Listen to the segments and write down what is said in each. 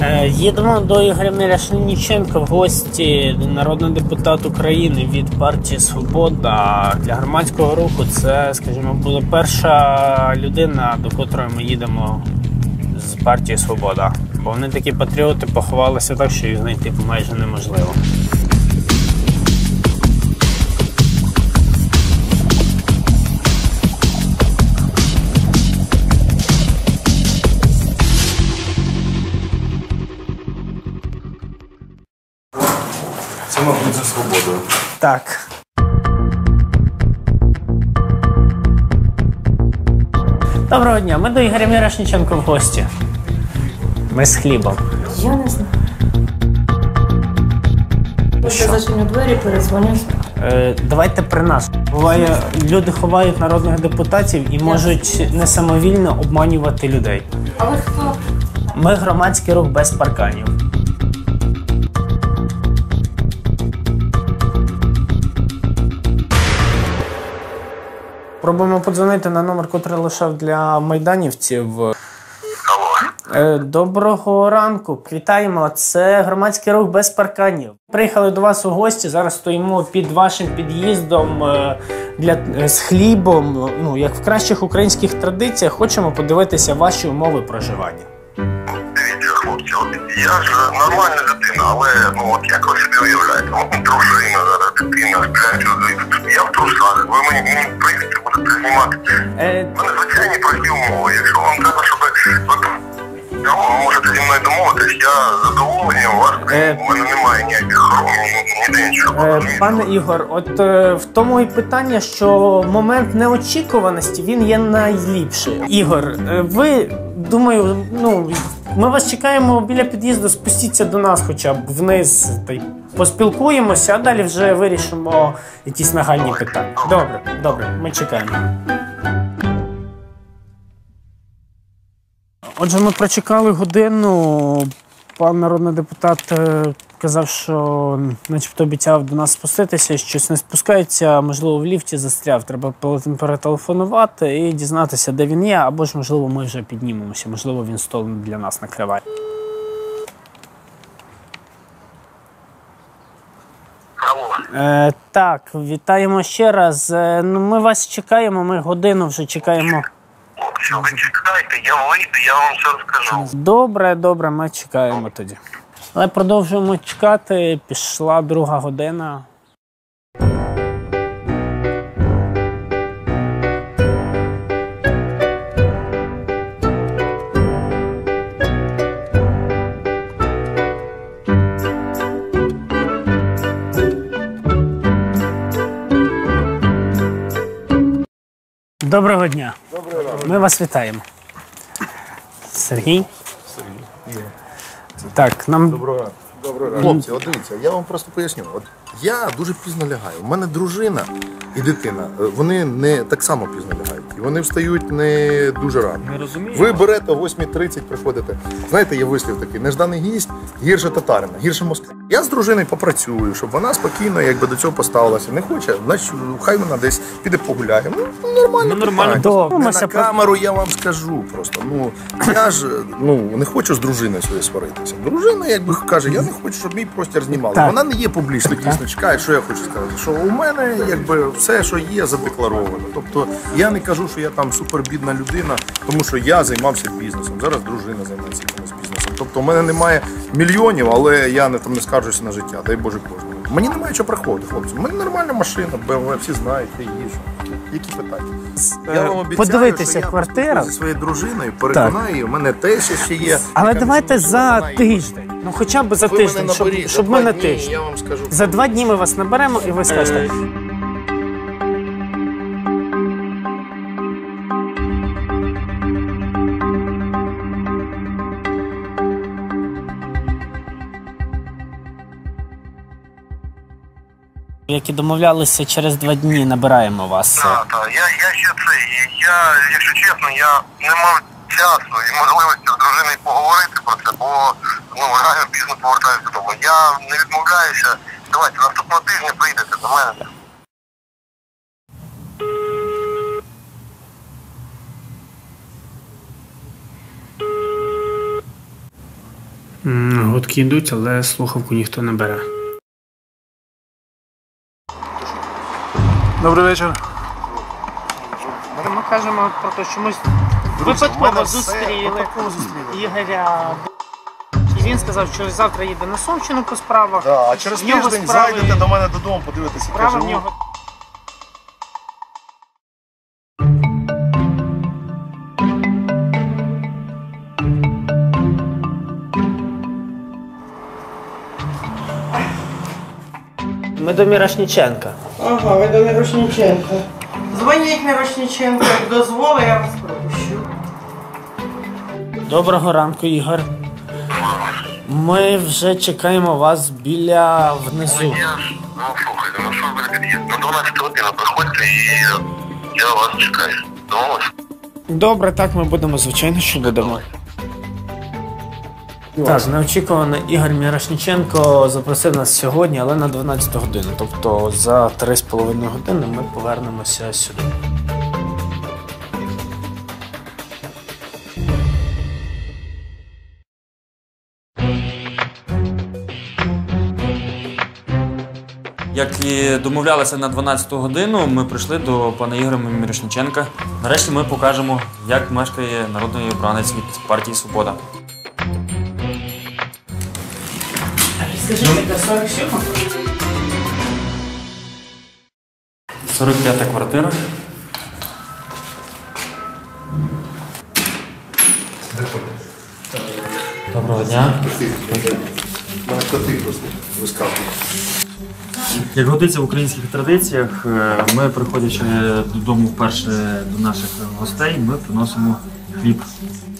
Е, Їдемо до Ігоря Міляшніченка в гості, народний депутат України від партії Свобода для громадського руху. Це, скажімо, була перша людина, до котрої ми їдемо з партії Свобода. Бо вони такі патріоти поховалися так, що їх знайти майже неможливо. Мабуть. Так. Доброго дня, ми до Ігоря Мірошниченка в гості. Ми з хлібом. Я не знаю. Я зачиню двері, перезвоню. Е, давайте при нас. Буває, люди ховають народних депутатів і можуть несамовільно обманювати людей. А ви хто? Ми громадський рух без парканів. Пробуємо подзвонити на номер, котрий лишав для майданівців. Е, Доброго ранку, вітаємо. Це громадський рух без парканів. Приїхали до вас у гості. Зараз стоїмо під вашим під'їздом е, для е, з хлібом. Ну як в кращих українських традиціях, хочемо подивитися ваші умови проживання. Дивіться, я ж нормальна дитина, але ну от як ви собі уявляєте, от дружина, зараз дитина, я в трусах. Ви мені, в принципі будете знімати. Е, мене звичайні прості умови. Якщо вам треба, щоб ви можете зі мною домовитись, я задоволений, у вас Е. у мене немає ніяких хром, ніде нічого. Е. Пане Ігор, от в тому і питання, що момент неочікуваності він є найліпший. Ігор, ви думаю, ну ми вас чекаємо біля під'їзду. Спустіться до нас, хоча б вниз, та й поспілкуємося, а далі вже вирішимо якісь нагальні питання. Добре, добре, ми чекаємо. Отже, ми прочекали годину. Пан народний депутат е, казав, що начебто обіцяв до нас спуститися, щось не спускається, можливо, в ліфті застряв. Треба перетелефонувати і дізнатися, де він є, або ж, можливо, ми вже піднімемося, можливо, він стол для нас накриває. Е, так, вітаємо ще раз. Е, ну, ми вас чекаємо, ми годину вже чекаємо. Хлопці, ви чекайте, я вийду, я вам все розкажу. Добре, добре, ми чекаємо тоді. Але продовжуємо чекати. Пішла друга година. Доброго дня. Ми вас вітаємо. Сергій. Так, нам Доброго. Доброго Хлопці, от дивіться, я вам просто поясню. От я дуже пізно лягаю. У мене дружина і дитина, е, вони не так само пізно лягають. І вони встають не дуже рано. Ви берете о 8.30, приходите. Знаєте, є вислів такий: нежданий гість гірше татарина, гірше москва. Я з дружиною попрацюю, щоб вона спокійно якби до цього поставилася. Не хоче, значить, хай вона десь піде погуляє. Ну, нормально. нормально. питання. Добре. Не на камеру я вам скажу просто. Ну я ж ну не хочу з дружиною своєю сваритися. Дружина, якби каже, я не хочу, щоб мій простір знімали. Так. Вона не є публічно, дійсно чекає, що я хочу сказати. Що у мене якби все, що є, задекларовано. Тобто я не кажу, що я там супербідна людина, тому що я займався бізнесом. Зараз дружина займається якимось бізнесом. Тобто, у мене немає мільйонів, але я не там не скаржуся на життя. Дай Боже кожному. Мені немає чого приховувати, хлопці. У мене нормальна машина, BMW, всі знають, я їжджу. Які питання? Я вам обіцяю, подивитися що я поспілкуюся зі своєю дружиною, переконаю, її, у мене теж ще є. Але яка давайте за вона є. тиждень. Ну хоча б за Ви мене тиждень, щоб, наберіть, щоб ми два на дні, тиждень. Я вам скажу. За два дні ми вас наберемо і ви скажете. Як і домовлялися, через два дні набираємо вас. Так, так. Я, я ще це. Я, якщо чесно, я не мав часу і можливості з дружиною поговорити про це, бо ну реально пізно повертаюся додому. Я не відмовляюся. Давайте наступного тижня прийдете до мене. гудки йдуть, але слухавку ніхто не бере. Добрий вечір. Ми кажемо про те, що ми випадково зустріли Ігоря. І він сказав, що завтра їде на Сумщину по справах. Да, а через тиждень справи- зайдете до мене додому, подивитися, як я Справа в живу. нього. Ми до Мірошніченка. Ага, ви до Мірошниченка. Дзвоніть Мірошниченко, як дозволить, я вас пропущу. Доброго ранку, Ігор. Ми вже чекаємо вас біля внизу. Я, ну слухайте, ну що ви під'їзд? На 12 годину приходьте і я вас чекаю. Домовились? Добре, так ми будемо, звичайно, що будемо. Так, неочікувано Ігор Мірошніченко запросив нас сьогодні, але на 12 годину. Тобто за 3,5 години ми повернемося сюди. Як і домовлялися на 12 годину, ми прийшли до пана Ігоря Мірошниченка. Нарешті ми покажемо, як мешкає народний обранець від партії Свобода. Скажіть, це 47? 45-та квартира. Доброго дня. Як годиться в українських традиціях, е, ми, приходячи додому вперше до наших гостей, ми приносимо хліб.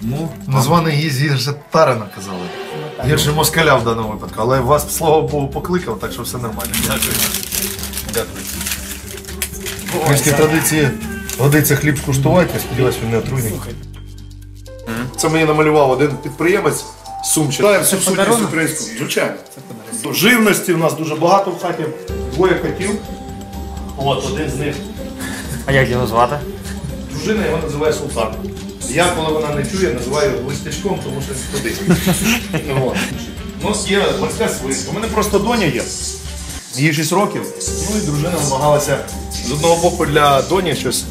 Тому Названий гість гірше Тарана казали. Гірше москаля в даному випадку, але вас, слава Богу, покликав, так що все нормально. Дякую. Дякую. В українській традиції годиться хліб скуштувати, я сподіваюся, він не отруйний. Це мені намалював один підприємець з Сумщини. Всю сутність українську. Звичайно. Живності в нас дуже багато в хаті. Двоє котів. От один з них а як його звати? Дружина його називає султан. Я, коли вона не чує, називаю листячком, тому що він туди. Ну, от. У нас є морська свинка. У мене просто доня є. Їй 6 років. Ну і дружина намагалася з одного боку для доні щось,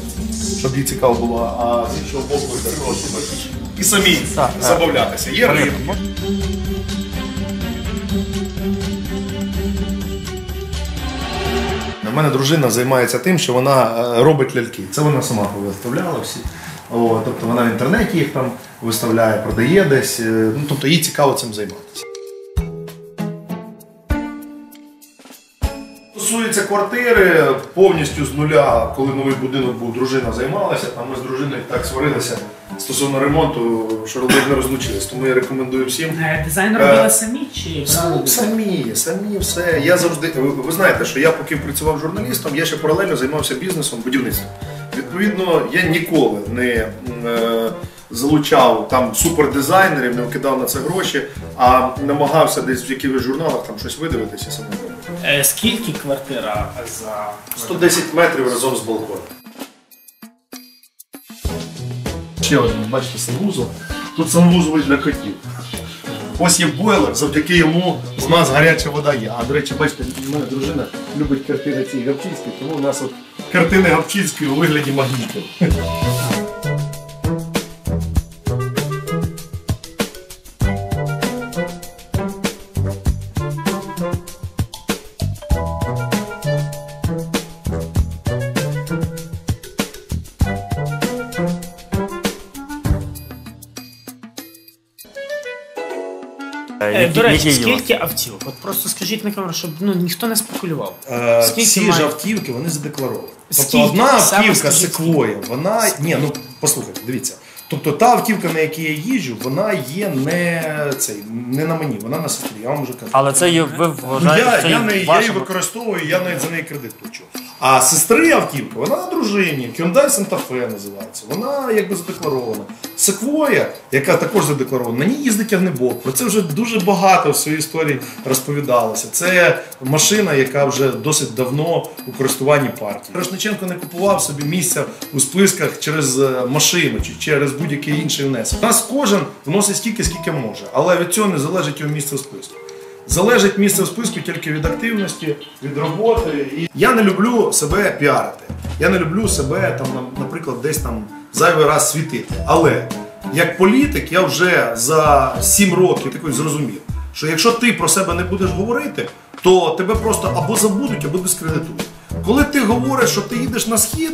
щоб їй цікаво було, а з іншого боку для того, щоб і самі забавлятися. Є риба. У мене дружина займається тим, що вона е, робить ляльки. Це вона сама виставляла всі. О, тобто вона в інтернеті їх там виставляє, продає десь. е, Ну, тобто їй цікаво цим займатися. Стосується квартири, повністю з нуля, коли новий будинок був, дружина займалася. Там ми з дружиною так сварилися стосовно ремонту, що ледь не розлучились. Тому я рекомендую всім. Дизайн робили робили самі чи Сам- Самі, самі все. Я завжди. Ви, ви знаєте, що я поки працював журналістом, я ще паралельно займався бізнесом, будівництвом. Відповідно, я ніколи не е, залучав там супердизайнерів, не вкидав на це гроші, а намагався десь в якихось журналах там щось видивитися самому. Е, Скільки квартира за 110 метрів разом з балконом. Ще один, бачите, санвузол. Тут санвузол для котів. Ось є бойлер, завдяки йому у нас гаряча вода є. А до речі, бачите, моя дружина любить картини ці Гавчинські, тому у нас от картини Гавчинської у вигляді магнітів. До речі, є скільки автівок? От просто скажіть на камеру, щоб ну ніхто не спекулював. Е, Скільки Всі має? ж автівки вони задекларовані. Тобто Скільки? одна автівка секвоя, вона. Ні, ну послухайте, дивіться. Тобто та автівка, на якій я їжджу, вона є не цей, не на мені, вона на сестрі, я вам вже казав. Але це є, ви Ну, я, це я, не, я її використовую, я навіть за неї кредит плачу. А сестри автівка, вона на дружині, Hyundai Santa Fe називається. Вона якби задекларована. Секвоя, яка також задекларована, на ній їздить Агнебок. Про це вже дуже багато в своїй історії розповідалося. Це машина, яка вже досить давно у користуванні партії. Мірошниченко не купував собі місця у списках через е, машину чи через будь-який інший внесок. У нас кожен вносить стільки, скільки може, але від цього не залежить його місце в списку. Залежить місце в списку тільки від активності, від роботи. І я не люблю себе піарити. Я не люблю себе там, на- наприклад, десь там зайвий раз світити. Але як політик, я вже за 7 років такий зрозумів, що якщо ти про себе не будеш говорити, то тебе просто або забудуть, або дискредитують. Коли ти говориш, що ти їдеш на схід,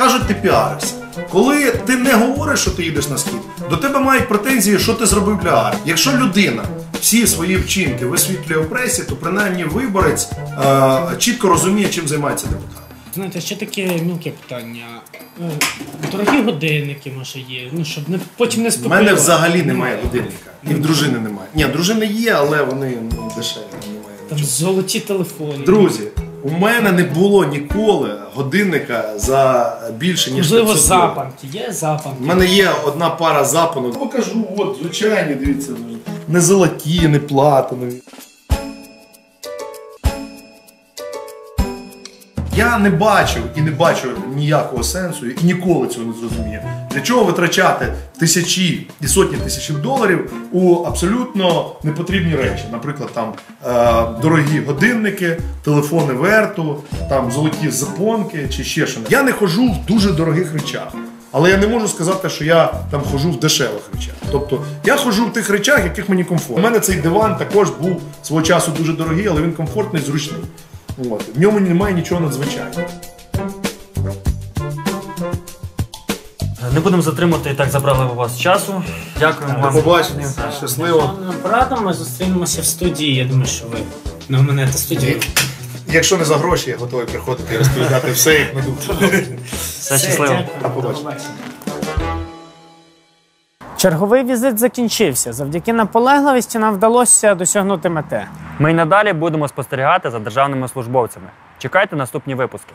кажуть, ти піаришся. Коли ти не говориш, що ти їдеш на схід, до тебе мають претензії, що ти зробив для армії. Якщо людина всі свої вчинки висвітлює в пресі, то принаймні виборець е, чітко розуміє, чим займається депутат. Знаєте, ще таке мілке питання. Е, Дорогі годинники, може, є, ну, щоб не, потім не У мене взагалі немає годинника. І в дружини немає. Ні, дружини є, але вони ну, дешеві. Немає. Там золоті телефони. Друзі, у мене не було ніколи годинника за більше ніж Можливо, 500 доларів. запанки. Є запанки. У мене є одна пара запанок. Покажу, от, звичайні, дивіться. Не золоті, не платинові. Я не бачив і не бачу ніякого сенсу і ніколи цього не зрозумію. Для чого витрачати тисячі і сотні тисяч доларів у абсолютно непотрібні речі? Наприклад, там е, дорогі годинники, телефони верту, там золоті запонки чи ще щось. Я не ходжу в дуже дорогих речах. Але я не можу сказати, що я там ходжу в дешевих речах. Тобто я ходжу в тих речах, яких мені комфортно. У мене цей диван також був свого часу дуже дорогий, але він комфортний, зручний. От. В ньому немає нічого надзвичайного. Не будемо затримувати і так забрали у вас часу. Дякую До вам. побачення, щасливо. Правда, ми зустрінемося в студії. Я думаю, що ви на мене та студію. Якщо не за гроші, я готовий приходити і розповідати все, як ми думаємо. Все щасливо. До побачення. Черговий візит закінчився. Завдяки наполегливості нам вдалося досягнути мети. Ми й надалі будемо спостерігати за державними службовцями. Чекайте наступні випуски.